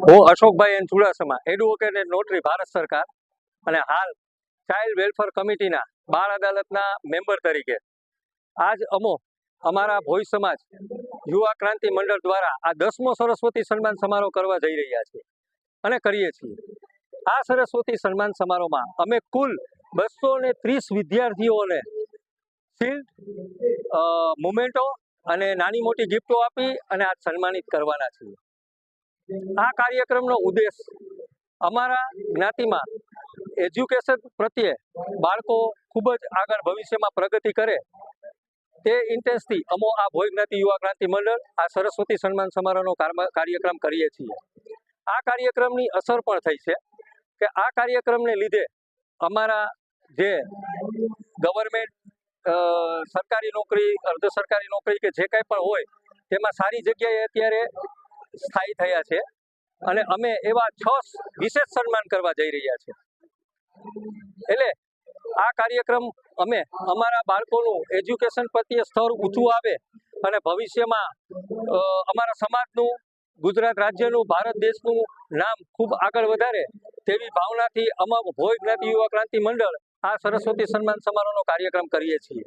હું Ashokbhai N Chudasama advocate and notary Bharat સરકાર. અને હાલ ચાઇલ્ડ વેલફેર કમિટીના બાળ અદાલતના મેમ્બર તરીકે. આજ અમો અમારા ભોઈ સમાજ યુવા ક્રાંતિ મંડળ દ્વારા આ દસમો સરસ્વતી સન્માન સમારોહ કરવા જઈ રહ્યા છીએ અને કરીએ છીએ. આ સરસ્વતી સન્માન સમારોહમાં અમે કુલ બસો ને ત્રીસ વિદ્યાર્થીઓને શિલ્ડ મુમેન્ટો અને નાની મોટી ગિફ્ટો આપી અને આજ સન્માનિત કરવાના છીએ. આ કાર્યક્રમનો ઉદ્દેશ અમારા જ્ઞાતિમાં એજ્યુકેશન પ્રત્યે બાળકો ખૂબ જ આગળ ભવિષ્યમાં પ્રગતિ કરે તે ઇન્ટેન્સથી અમો આ ભોય જ્ઞાતિ, યુવા ક્રાંતિ મંડળ આ સરસ્વતી સન્માન સમારોહનો કારમ- કાર્યક્રમ કરીએ છીએ. આ કાર્યક્રમની અસર પણ થઈ છે કે આ કાર્યક્રમને લીધે અમારા જે ગવર્મેન્ટ સરકારી નોકરી, અર્ધ સરકારી નોકરી કે જે કાંઈ પણ હોય તેમાં સારી જગ્યાએ અત્યારે સ્થાયી થયા છે અને અમે એવા છ વિશેષ સન્માન કરવા જઈ રહ્યા છે એટલે આ કાર્યક્રમ અમે અમારા બાળકોનું એજ્યુકેશન પ્રત્યે સ્તર ઊંચું આવે અને ભવિષ્યમાં અમારા સમાજનું, ગુજરાત રાજ્યનું, ભારત દેશનું નામ ખૂબ આગળ વધારે તેવી ભાવનાથી અમા ભોય જ્ઞાતિ યુવા ક્રાંતિ મંડળ આ સરસ્વતી સન્માન સમારોહનો કાર્યક્રમ કરીએ છીએ.